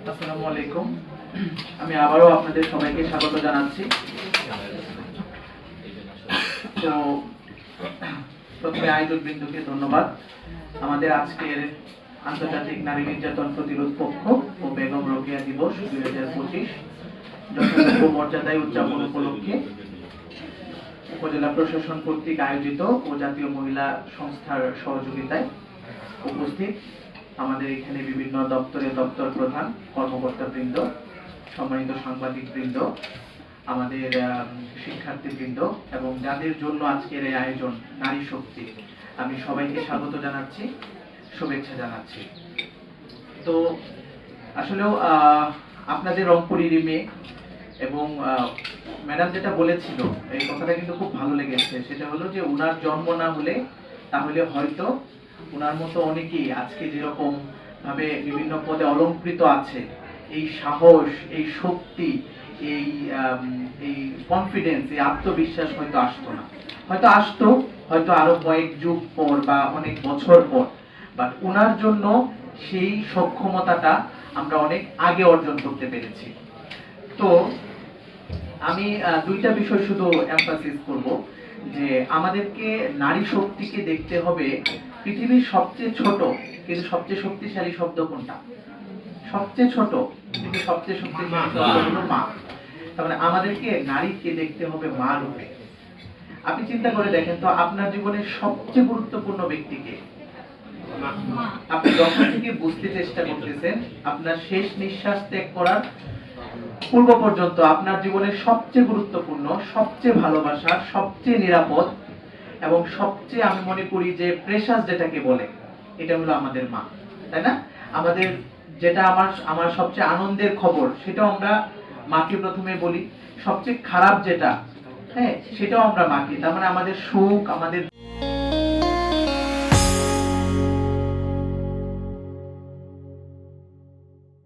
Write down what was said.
আসসালামু আলাইকুম। আমি আবারও আপনাদের সবাইকে স্বাগত জানাচ্ছি। তো, প্রথমে আয়োজক বিন্দুকে ধন্যবাদ। আমাদের আজকের আন্তর্জাতিক নারী নির্যাতন প্রতিরোধ পক্ষ ও বেগম রোকেয়া দিবস দুই হাজার পঁচিশ যথাযোগ্য মর্যাদায় উদযাপন উপলক্ষে উপজেলা প্রশাসন কর্তৃক আয়োজিত ও জাতীয় মহিলা সংস্থার সহযোগিতায় উপস্থিত। আমাদের এখানে বিভিন্ন দপ্তরের দপ্তর প্রধান কর্মকর্তা বৃন্দ সম্মানিত সাংবাদিক বৃন্দ আমাদের শিক্ষার্থী বৃন্দ এবং যাদের জন্য আজকের এই আয়োজন নারী শক্তি, আমি সবাইকে স্বাগত জানাচ্ছি, শুভেচ্ছা জানাচ্ছি। তো আসলেও আপনাদের রংপুরেরই মেয়ে এবং ম্যাডাম যেটা বলেছিল, এই কথাটা কিন্তু খুব ভালো লেগেছে, সেটা হলো যে উনার জন্ম না হলে তাহলে হয়তো উনার মতো অনেকেই আজকে যেরকম ভাবে বিভিন্ন পদে অলঙ্কৃত আছে, এই সাহস, এই শক্তি, এই এই কনফিডেন্স এই আত্মবিশ্বাস হয়তো আসতো না। হয়তো আসতো, হয়তো আরও কয়েক যুগ পর বা অনেক বছর পর। বাট ওনার জন্য সেই সক্ষমতাটা আমরা অনেক আগে অর্জন করতে পেরেছি। তো আমি দুইটা বিষয় শুধু এমফাসিস করব, যে আমাদেরকে নারী শক্তিকে দেখতে হবে পৃথিবীর সবচেয়ে ছোট কিন্তু সবচেয়ে শক্তিশালী শব্দ কোনটা? সবচেয়ে ছোট কিন্তু সবচেয়ে শক্তিশালী শব্দ হলো মা। তার মানে আমাদেরকে নারীকে দেখতে হবে মা রূপে। আপনি চিন্তা করে দেখেন তো আপনার জীবনের সবচেয়ে গুরুত্বপূর্ণ ব্যক্তিকে আপনি যখন থেকে বুঝতে চেষ্টা করতেছেন আপনার শেষ নিঃশ্বাস ত্যাগ করার পূর্ব পর্যন্ত আপনার জীবনের সবচেয়ে গুরুত্বপূর্ণ সবচেয়ে ভালোবাসার সবচেয়ে নিরাপদ এবং সবচেয়ে আমি মনে করি যে প্রেশাস যেটাকে বলে, এটা হলো আমাদের মা, তাই না? আমাদের যেটা আমার আমার সবচেয়ে আনন্দের খবর সেটা আমরা মাকে প্রথমে বলি। সবচেয়ে খারাপ যেটা হ্যাঁ সেটাও আমরা মাকে, তার মানে আমাদের সুখ, আমাদের